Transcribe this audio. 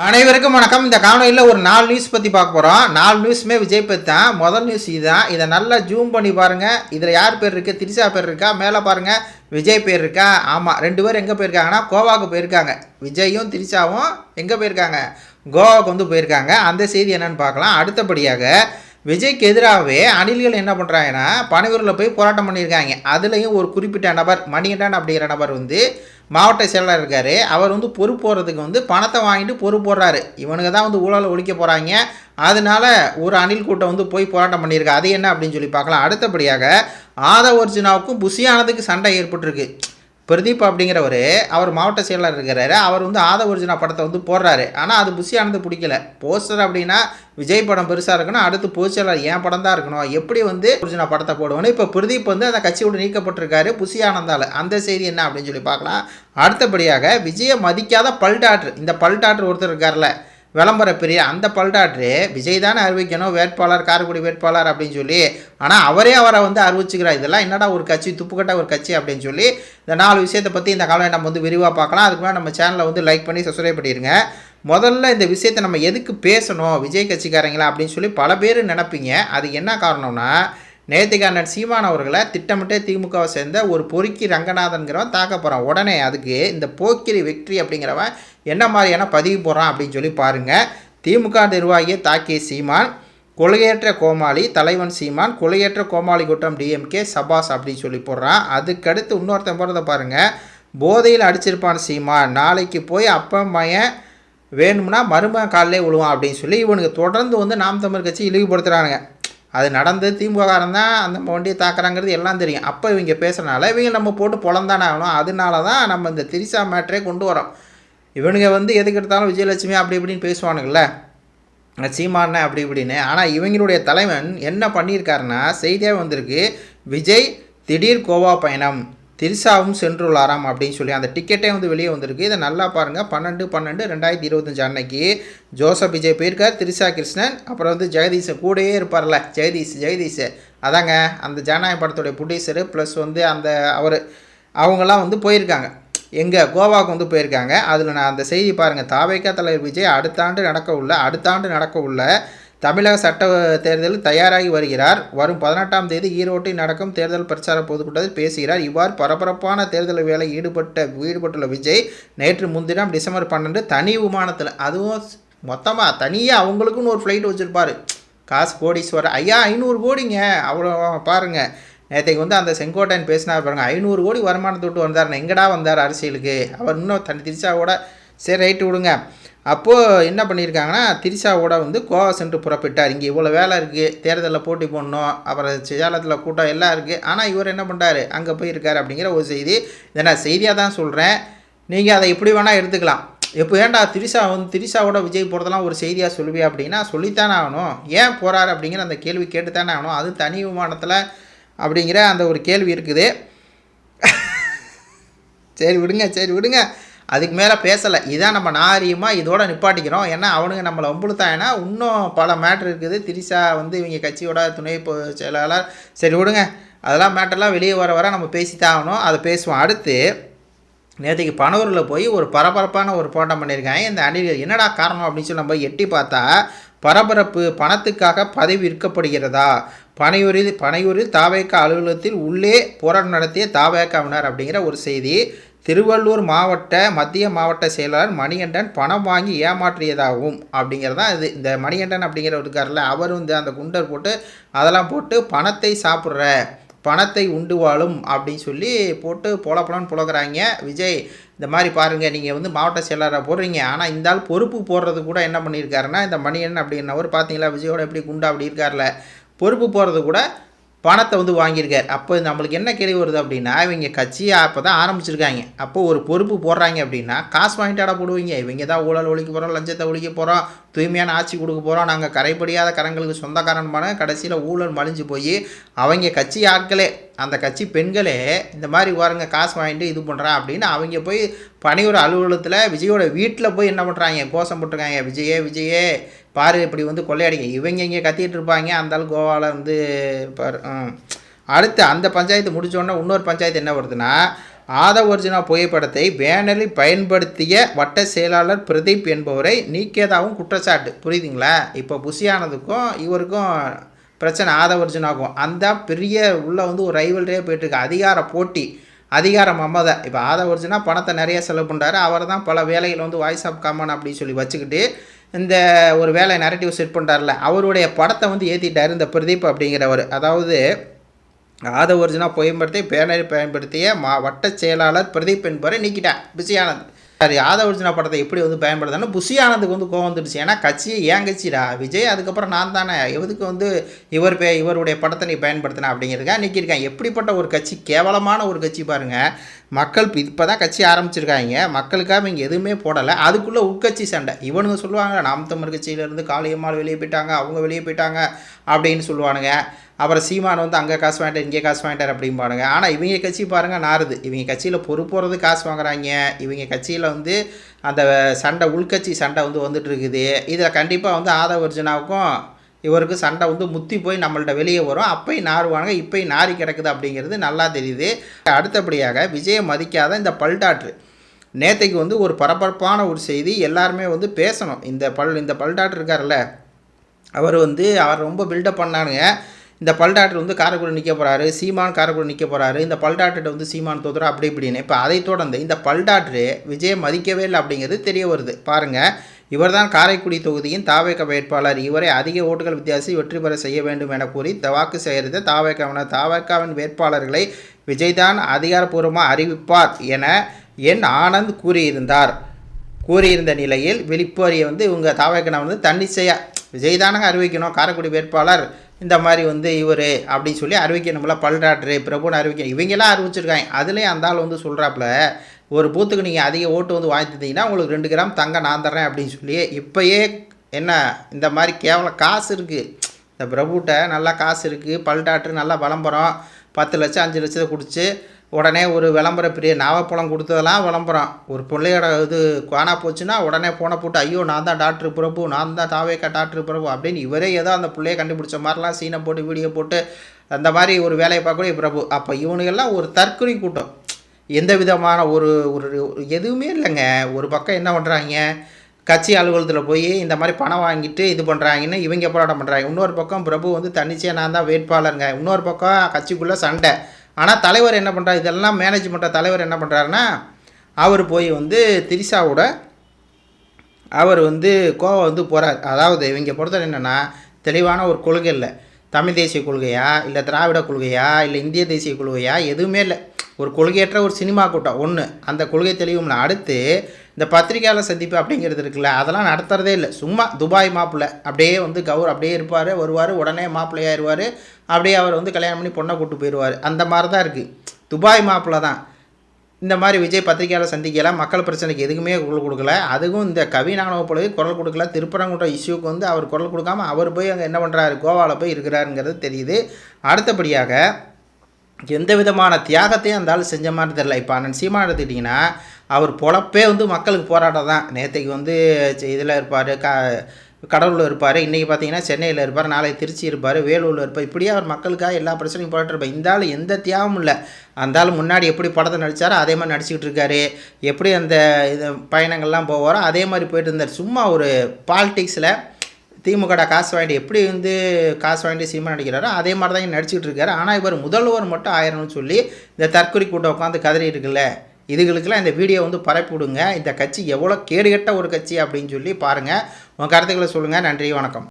அனைவருக்கும் வணக்கம். இந்த காணொலியில் ஒரு நாலு நியூஸ் பற்றி பார்க்க போகிறோம் நாலு நியூஸுமே விஜய் பற்றி தான். முதல் நியூஸ் இதுதான். இதை நல்லா ஜூம் பண்ணி பாருங்கள் இதில் யார் பேர் இருக்குது திரிஷா பேர் இருக்கா? மேலே பாருங்கள் விஜய் பேர் இருக்கா? ஆமாம் ரெண்டு பேர் எங்கே போயிருக்காங்கன்னா கோவாவுக்கு போயிருக்காங்க. விஜயும் திரிஷாவும் எங்கே போயிருக்காங்க? கோவாவுக்கு வந்து போயிருக்காங்க. அந்த செய்தி என்னென்னு பார்க்கலாம். அடுத்தபடியாக விஜய்க்கு எதிராகவே அணில்கள் என்ன பண்ணுறாங்கன்னா பனையூரில் போய் போராட்டம் பண்ணியிருக்காங்க. அதுலேயும் ஒரு குறிப்பிட்ட நபர் மணிகண்டன் அப்படிங்கிற நபர் வந்து மாவட்ட செயலர் இருக்கார். அவர் வந்து பொறுப்பு போடுறதுக்கு வந்து பணத்தை வாங்கிட்டு பொறுப்பு போடுறாரு. இவனுங்க தான் வந்து ஊழல் ஒழிக்க போகிறாங்க அதனால ஒரு அணில் கூட்டம் வந்து போய் போராட்டம் பண்ணியிருக்கு. அது என்ன அப்படின்னு சொல்லி பார்க்கலாம். அடுத்தபடியாக ஆதவ அர்ஜுனாவுக்கும் புஷியானதுக்கு சண்டை ஏற்பட்டிருக்கு. பிரதீப் அப்படிங்கிறவர் அவர் மாவட்ட செயலர் இருக்கிறாரு. அவர் வந்து ஆத ஒரிஜினா படத்தை வந்து போடுறாரு. ஆனால் அது புஷியானது பிடிக்கல. போஸ்டர் அப்படின்னா விஜய் படம் பெருசாக இருக்கணும். அடுத்து பொதுச்செயலர் என் படம் தான் இருக்கணும். எப்படி வந்து ஒரிஜினா படத்தை போடுவோன்னு இப்போ பிரதீப் வந்து அந்த கட்சியோடு நீக்கப்பட்டிருக்காரு புஷி ஆனந்தால் அந்த செய்தி என்ன அப்படின்னு சொல்லி பார்க்கலாம். அடுத்தபடியாக விஜயை மதிக்காத பல்டாட்ரு இந்த பல்டாட்ரு ஒருத்தர் இருக்கார்ல விளம்பர பெரிய அந்த பல்டாட்ரு விஜய் தானே அறிவிக்கணும் வேட்பாளர் காரைக்குடி வேட்பாளர் அப்படின்னு சொல்லி. ஆனால் அவரே அவரை வந்து அறிவிச்சுக்கிறார். இதெல்லாம் என்னடா ஒரு கட்சி துப்புக்கட்ட ஒரு கட்சி அப்படின்னு சொல்லி இந்த நாலு விஷயத்தை பற்றி இந்த காலம் நம்ம வந்து விரிவாக பார்க்கலாம். அதுக்கு மேலே நம்ம சேனலை வந்து லைக் பண்ணி சப்ஸ்கிரைப் பண்ணிடுங்க முதல்ல இந்த விஷயத்தை நம்ம எதுக்கு பேசணும்? விஜய் கட்சிக்காரங்களா அப்படின்னு சொல்லி பல பேர் நினைப்பீங்க. அது என்ன காரணம்னா நேத்திக்கு சீமான் அவர்களை திட்டமிட்டே திமுகவை சேர்ந்த ஒரு பொறுக்கி ரங்கநாதன்கிறவன் தாக்க போகிறான் உடனே அதுக்கு இந்த போக்கிரி வெற்றி அப்படிங்கிறவன் என்ன மாதிரியான பதிவு போகிறான் அப்படின்னு சொல்லி பாருங்கள் திமுக நிர்வாகியை தாக்கிய சீமான் கொலையேற்ற கோமாளி தலைவன் சீமான் கொலையேற்ற கோமாளி கூட்டம் டிஎம்கே சபாஸ் அப்படின்னு சொல்லி போடுறான். அதுக்கடுத்து இன்னொருத்தன் போகிறத பாருங்கள் போதையில் அடிச்சிருப்பான் சீமான். நாளைக்கு போய் அப்பா மையன் வேணும்னா மருமகன் காலிலே விழுவான் அப்படின்னு சொல்லி இவனுக்கு தொடர்ந்து வந்து நாம் தமிழ் கட்சி இழிவுபடுத்துகிறானுங்க அது நடந்து திமுககாரன் தான் அந்த வண்டியை தாக்குறாங்கிறது எல்லாம் தெரியும். அப்போ இவங்க பேசுகிறனால இவங்க நம்ம போட்டு பொழந்தானே ஆகணும். அதனால தான் நம்ம இந்த திரிசா மேட்ரே கொண்டு வரோம். இவனுங்க வந்து எதுக்கு எடுத்தாலும் விஜயலட்சுமி அப்படி இப்படின்னு பேசுவானுங்கள சீமான அப்படி இப்படின்னு. ஆனால் இவங்களுடைய தலைவன் என்ன பண்ணியிருக்காருன்னா செய்தியாக வந்திருக்கு. விஜய் திடீர் கோவா பயணம். திரிசாவும் சென்றுள்ளாராம் அப்படின்னு சொல்லி அந்த டிக்கெட்டே வந்து வெளியே வந்திருக்கு. இதை நல்லா பாருங்கள் பன்னெண்டு பன்னெண்டு ரெண்டாயிரத்தி இருபத்தஞ்சு அன்னைக்கு ஜோசப் விஜய் போயிருக்கார் திரிசா கிருஷ்ணன் அப்புறம் வந்து ஜெகதீஷ் கூடயே இருப்பார்ல ஜெகதீஷ் ஜெகதீஷ். அதாங்க அந்த ஜனநாயக படத்துடைய ப்ரொடியூசரு ப்ளஸ் வந்து அந்த அவர் அவங்கெல்லாம் வந்து போயிருக்காங்க. எங்கே? கோவாவுக்கு வந்து போயிருக்காங்க. அதில் நான் அந்த செய்தி பாருங்கள் தாவேக்கா தலைவர் விஜய் அடுத்த ஆண்டு நடக்க உள்ள அடுத்த ஆண்டு நடக்க உள்ள தமிழக சட்ட தேர்தலில் தயாராகி வருகிறார். வரும் பதினெட்டாம் தேதி ஈரோட்டில் நடக்கும் தேர்தல் பிரச்சார பொதுக்கூட்டத்தில் பேசுகிறார். இவ்வாறு பரபரப்பான தேர்தல் வேலை ஈடுபட்ட ஈடுபட்டுள்ள விஜய் நேற்று முன்தினம் டிசம்பர் பன்னெண்டு தனி விமானத்தில் அதுவும் மொத்தமாக தனியாக அவங்களுக்குன்னு ஒரு ஃப்ளைட் வச்சுருப்பார். காசு கோடீஸ்வரர். ஐயா ஐநூறு கோடிங்க. அவ்வளோ பாருங்கள் நேற்றைக்கு வந்து அந்த செங்கோட்டையன் பேசினா பாருங்கள் ஐநூறு கோடி வருமானத்தை விட்டு வந்தார் எங்கடா வந்தார் அரசியலுக்கு? அவர் இன்னும் தனி கூட சரி ரைட்டு விடுங்க. அப்போது என்ன பண்ணியிருக்காங்கன்னா திரிஷாவோட வந்து கோவா சென்று புறப்பட்டார். இங்கே இவ்வளோ வேலை இருக்குது தேர்தலில் போட்டி போடணும் அப்புறம் சேலத்தில் கூட்டம் எல்லாம் இருக்குது ஆனால் இவர் என்ன பண்ணுறாரு அங்கே போயிருக்காரு அப்படிங்கிற ஒரு செய்தி. இதை நான் செய்தியாக தான் சொல்கிறேன் நீங்கள் அதை எப்படி வேணால் எடுத்துக்கலாம். எப்போ ஏன்டா திரிஷா வந்து திரிஷாவோட விஜய் போகிறதெல்லாம் ஒரு செய்தியாக சொல்லுவியா அப்படின்னா சொல்லித்தானே ஆகணும். ஏன் போகிறாரு அப்படிங்கிற அந்த கேள்வி கேட்டுத்தானே ஆகணும். அது தனி விமானத்தில் அப்படிங்கிற அந்த ஒரு கேள்வி இருக்குது. சரி விடுங்க சரி விடுங்க. அதுக்கு மேலே பேசலை. இதான் நம்ம நாரியமாக இதோட நிப்பாட்டிக்கிறோம். ஏன்னா அவனுங்க நம்மளை வம்புழுத்தாங்கன்னா இன்னும் பல மேட்ரு இருக்குது. திரிசா வந்து இவங்க கட்சியோட துணை செயலாளர். சரி விடுங்க. அதெல்லாம் மேட்டர்லாம் வெளியே வர வர நம்ம பேசித்தான் ஆகணும். அதை பேசுவோம். அடுத்து நேற்றுக்கு பனூரில் போய் ஒரு பரபரப்பான ஒரு போராட்டம் பண்ணியிருக்காங்க. இந்த அணிகள் என்னடா காரணம் அப்படின்னு சொல்லி நம்ம எட்டி பார்த்தா பரபரப்பு பணத்துக்காக பதவி விற்கப்படுகிறதா? பனையூரில் பனையூரில் தாவேக்கா அலுவலகத்தில் உள்ளே போராட்டம் நடத்திய தாவேக்காவினர் அப்படிங்கிற ஒரு செய்தி திருவள்ளூர் மாவட்ட மத்திய மாவட்ட செயலாளர் மணிகண்டன் பணம் வாங்கி ஏமாற்றியதாகவும் அப்படிங்கிறதான் இது. இந்த மணிகண்டன் அப்படிங்கிறவர் இருக்கார்ல அவர் வந்து அந்த குண்டர் போட்டு அதெல்லாம் போட்டு பணத்தை சாப்பிட்ற பணத்தை உண்டு வாழும் அப்படின்னு சொல்லி போட்டு பொல புலக்கிறாங்க புழக்கிறாங்க விஜய் இந்த மாதிரி பாருங்கள் நீங்கள் வந்து மாவட்ட செயலராக போடுறீங்க. ஆனால் இந்த ஆள் பொறுப்பு போடுறது கூட என்ன பண்ணியிருக்காருன்னா இந்த மணியன் அப்படின்னவர் பார்த்தீங்களா விஜயோட எப்படி குண்டா அப்படி இருக்கார்ல பொறுப்பு போகிறது கூட பணத்தை வந்து வாங்கியிருக்கார். அப்போ நம்மளுக்கு என்ன கேள்வி வருது அப்படின்னா இவங்க கட்சியை அப்போ தான் ஆரம்பிச்சிருக்காங்க. அப்போ ஒரு பொறுப்பு போடுறாங்க அப்படின்னா காசு வாங்கிட்டாடா போடுவீங்க. இவங்க தான் ஊழல் ஒழிக்க போகிறோம் லஞ்சத்தை ஒழிக்க போகிறோம் தூய்மையான ஆட்சி கொடுக்க போகிறோம் நாங்கள் கரைப்படியாத கரங்களுக்கு பண்ண கடைசியில் ஊழல் மலிஞ்சு போய் அவங்க கட்சி ஆட்களே அந்த கட்சி பெண்களே இந்த மாதிரி பாருங்க காசு வாங்கிட்டு இது பண்ணுறான் அப்படின்னு அவங்க போய் பணியோட அலுவலகத்தில் விஜயோட வீட்டில் போய் என்ன பண்ணுறாங்க கோஷம் போட்டிருக்காங்க. விஜயே விஜயே பாரு இப்படி வந்து கொள்ளையடிங்க. இவங்க இங்கே கத்திட்டு இருப்பாங்க. அந்தாலும் கோவாவில் வந்து பாரு அடுத்து அந்த பஞ்சாயத்து முடிச்சோடனே இன்னொரு பஞ்சாயத்து என்ன வருதுன்னா ஆதவர்ஜுனா புகைப்படத்தை பேனரில் பயன்படுத்திய வட்ட செயலாளர் பிரதீப் என்பவரை நீக்கியதாகவும் குற்றச்சாட்டு. புரியுதுங்களா? இப்போ புஷியானதுக்கும் இவருக்கும் பிரச்சனை ஆதவர்ஜுனாகும் அந்த பெரிய உள்ள வந்து ஒரு ரைவல்ரே போயிட்டுருக்கு. அதிகார போட்டி அதிகார மமதை. இப்போ ஆதவர்ஜுனா பணத்தை நிறைய செலவு பண்ணுறாரு அவர் தான் பல வேலைகள் வந்து வாய்ஸ் ஆஃப் காமன் அப்படின்னு சொல்லி வச்சுக்கிட்டு இந்த ஒரு வேலை நரேட்டிவ் செட் பண்ணுறாருல அவருடைய படத்தை வந்து ஏற்றிட்டார் இந்த பிரதீப் அப்படிங்கிறவர். அதாவது ஆத ஒரிஜினாக பயன்படுத்தி பேனரை பயன்படுத்திய மா வட்ட செயலாளர் பிரதீப் என்பவரை நீக்கிட்டார். பிசி ஆனந்த் சரி ஆதவ ஒரிஜினா படத்தை எப்படி வந்து பயன்படுத்தான்னு புஷி ஆனந்துக்கு வந்து கோவம் வந்துடுச்சு. ஏன்னா கட்சி ஏன் கட்சிடா விஜய் அதுக்கப்புறம் நான் தானே. எதுக்கு வந்து இவர் பே இவருடைய படத்தை நீ பயன்படுத்தின அப்படிங்கிறதுக்காக நீக்கியிருக்கேன் எப்படிப்பட்ட ஒரு கட்சி கேவலமான ஒரு கட்சி பாருங்கள் மக்கள் இப்போ தான் கட்சி ஆரம்பிச்சிருக்காங்க. மக்களுக்காக இங்கே எதுவுமே போடலை. அதுக்குள்ளே உட்கட்சி சண்டை. இவனுங்க சொல்லுவாங்க நாம் தமிழ் கட்சியிலேருந்து காளியம்மாள் வெளியே போயிட்டாங்க அவங்க வெளியே போயிட்டாங்க அப்படின்னு சொல்லுவானுங்க. அப்புறம் சீமான் வந்து அங்கே காசு வாங்கிட்டார் இங்கே காசு வாங்கிட்டார் அப்படிம்பானுங்க. ஆனால் இவங்க கட்சி பாருங்கள் நாருது இவங்க கட்சியில் பொறுப்புறது காசு வாங்குறாங்க. இவங்க கட்சியில் வந்து அந்த சண்டை உள்கட்சி சண்டை வந்து வந்துட்டு இருக்குது. இதில் கண்டிப்பாக வந்து ஆதவர்ஜனாவுக்கும் இவருக்கு சண்டை வந்து முத்தி போய் நம்மள்ட்ட வெளியே வரும். அப்போயும் நாறுவானுங்க இப்பயும் நாரி கிடக்குது அப்படிங்கிறது நல்லா தெரியுது. அடுத்தபடியாக விஜயை மதிக்காத இந்த பல்டாற்று. நேற்றைக்கு வந்து ஒரு பரபரப்பான ஒரு செய்தி. எல்லாருமே வந்து பேசணும். இந்த பல் இந்த பல்டாட்ரு இருக்கார்ல அவர் வந்து அவர் ரொம்ப பில்டப் பண்ணானுங்க. இந்த பல்டாக்டர் வந்து காரைக்குடி நிற்க போகிறாரு சீமான் காரைக்குடி நிற்க போகிறாரு இந்த பல்டாக்டர்கிட்ட வந்து சீமான் தோத்துறா அப்படி இப்படின்னு. இப்போ அதை தொடர்ந்து இந்த பல்டாக்டரு விஜயை மதிக்கவே இல்லை அப்படிங்கிறது தெரிய வருது. பாருங்கள் இவர்தான் காரைக்குடி தொகுதியின் தாவேக வேட்பாளர். இவரை அதிக ஓட்டுகள் வித்தியாசி வெற்றி பெற செய்ய வேண்டும் என கூறி வாக்கு சேகரித்த தாவேக்காவினர் தாவேக்காவின் வேட்பாளர்களை விஜய்தான் அதிகாரப்பூர்வமாக அறிவிப்பார் என என் ஆனந்த் கூறியிருந்தார். கூறியிருந்த நிலையில் விழிப்பறியை வந்து இவங்க தாவேக்கனை வந்து தன்னிச்சையாக விஜய் தானங்க அறிவிக்கணும். காரைக்குடி வேட்பாளர் இந்த மாதிரி வந்து இவர் அப்படின்னு சொல்லி அறிவிக்கணும்ல. பல்ராட்ரு பிரபுன்னு அறிவிக்க இவங்கெல்லாம் அறிவிச்சிருக்காங்க. அதுலேயும் அந்த ஆள் வந்து சொல்கிறாப்புல ஒரு பூத்துக்கு நீங்கள் அதிக ஓட்டு வந்து வாங்கி தந்தீங்கன்னா உங்களுக்கு ரெண்டு கிராம் தங்க நான் தரேன் அப்படின்னு சொல்லி இப்போயே என்ன இந்த மாதிரி கேவலம் காசு இருக்குது இந்த பிரபுட்ட நல்லா காசு இருக்குது பல்டாட்டு நல்லா விளம்பரம் பத்து லட்சம் அஞ்சு லட்சத்தை குடிச்சு உடனே ஒரு விளம்பர பிரிய நாவப்பழம் கொடுத்ததெல்லாம் விளம்பரம். ஒரு பிள்ளையோட இது காணா போச்சுன்னா உடனே போன போட்டு ஐயோ நான் தான் டாக்டர் பிரபு நான் தான் தாவேக்கா டாக்டர் பிரபு அப்படின்னு இவரே ஏதோ அந்த பிள்ளையை கண்டுபிடிச்ச மாதிரிலாம் சீனை போட்டு வீடியோ போட்டு அந்த மாதிரி ஒரு வேலையை பார்க்கக்கூடிய பிரபு. அப்போ இவனுங்கெல்லாம் ஒரு தற்கொலை கூட்டம். எந்த விதமான ஒரு ஒரு எதுவுமே இல்லைங்க. ஒரு பக்கம் என்ன பண்ணுறாங்க கட்சி அலுவலகத்தில் போய் இந்த மாதிரி பணம் வாங்கிட்டு இது பண்ணுறாங்கன்னு இவங்க போராட்டம் பண்ணுறாங்க இன்னொரு பக்கம் பிரபு வந்து தன்னிச்சையாக நான் தான் வேட்பாளருங்க. இன்னொரு பக்கம் கட்சிக்குள்ளே சண்டை. ஆனால் தலைவர் என்ன பண்ணுறாரு இதெல்லாம் மேனேஜ் பண்ணுற தலைவர் என்ன பண்ணுறாருன்னா அவர் போய் வந்து திரிசாவோட அவர் வந்து கோவம் வந்து போகிறார் அதாவது இவங்க பொறுத்தவரை என்னென்னா தெளிவான ஒரு கொள்கை இல்லை. தமிழ் தேசிய கொள்கையா? இல்லை திராவிட கொள்கையா? இல்லை இந்திய தேசிய கொள்கையா? எதுவுமே இல்லை. ஒரு கொள்கையற்ற ஒரு சினிமா கூட்டம் ஒன்று அந்த கொள்கை தெளிவும்ல. அடுத்து இந்த பத்திரிகையாளர் சந்திப்பு அப்படிங்கிறது இருக்குல்ல அதெல்லாம் நடத்துகிறதே இல்லை. சும்மா துபாய் மாப்பிள்ளை. அப்படியே வந்து கவுர் அப்படியே இருப்பார் வருவார் உடனே மாப்பிள்ளையாயிருவார். அப்படியே அவர் வந்து கல்யாணம் பண்ணி பொண்ணை கூட்டு போயிடுவார் அந்த மாதிரி தான் இருக்குது துபாய் மாப்பிள்ளை தான். இந்த மாதிரி விஜய் பத்திரிகையாளர் சந்திக்கலாம் மக்கள் பிரச்சனைக்கு எதுக்குமே குரல் கொடுக்கல. அதுவும் இந்த கவி நானவ பொழுது குரல் கொடுக்கல. திருப்பரங்குன்ற இஷ்யூக்கு வந்து அவர் குரல் கொடுக்காம அவர் போய் அங்கே என்ன பண்ணுறாரு கோவாவில் போய் இருக்கிறாருங்கிறது தெரியுது. அடுத்தபடியாக எந்த விதமான தியாகத்தையும் அந்த ஆள் செஞ்ச மாதிரி தெரில இப்போ அண்ணன் சீமா எடுத்துக்கிட்டிங்கன்னா அவர் பொழப்பே வந்து மக்களுக்கு போராட்டம் தான். நேற்றுக்கு வந்து இதில் இருப்பார் க கடலூரில் இருப்பார் இன்றைக்கி பார்த்தீங்கன்னா சென்னையில் இருப்பார் நாளைக்கு திருச்சி இருப்பார் வேலூரில் இருப்பார். இப்படியே அவர் மக்களுக்காக எல்லா பிரச்சனையும் போராட்டிருப்பார் இந்த ஆள் எந்த தியாகமும் இல்லை. அந்த ஆள் முன்னாடி எப்படி படத்தை நடித்தாரோ அதே மாதிரி நடிச்சிக்கிட்டு இருக்காரு. எப்படி அந்த இது பயணங்கள்லாம் போவாரோ அதே மாதிரி போயிட்டு இருந்தார். சும்மா ஒரு பாலிடிக்ஸில் திமுக காசு வாங்கிட்டு எப்படி வந்து காசு வாங்கிட்டு சினிமா நடிக்கிறாரோ அதே மாதிரி தான் நடிச்சுக்கிட்டு இருக்காரு. ஆனால் இவர் முதல்வர் மட்டும் ஆயிரம்னு சொல்லி இந்த தற்கொலை கூட்டம் உட்காந்து கதறி இருக்குல்ல? இதுகளுக்கெல்லாம் இந்த வீடியோ வந்து பரப்பி விடுங்க. இந்த கட்சி எவ்வளோ கேடுகட்ட ஒரு கட்சி அப்படின்னு சொல்லி பாருங்கள் உங்கள் கருத்துக்களை சொல்லுங்கள் நன்றி வணக்கம்.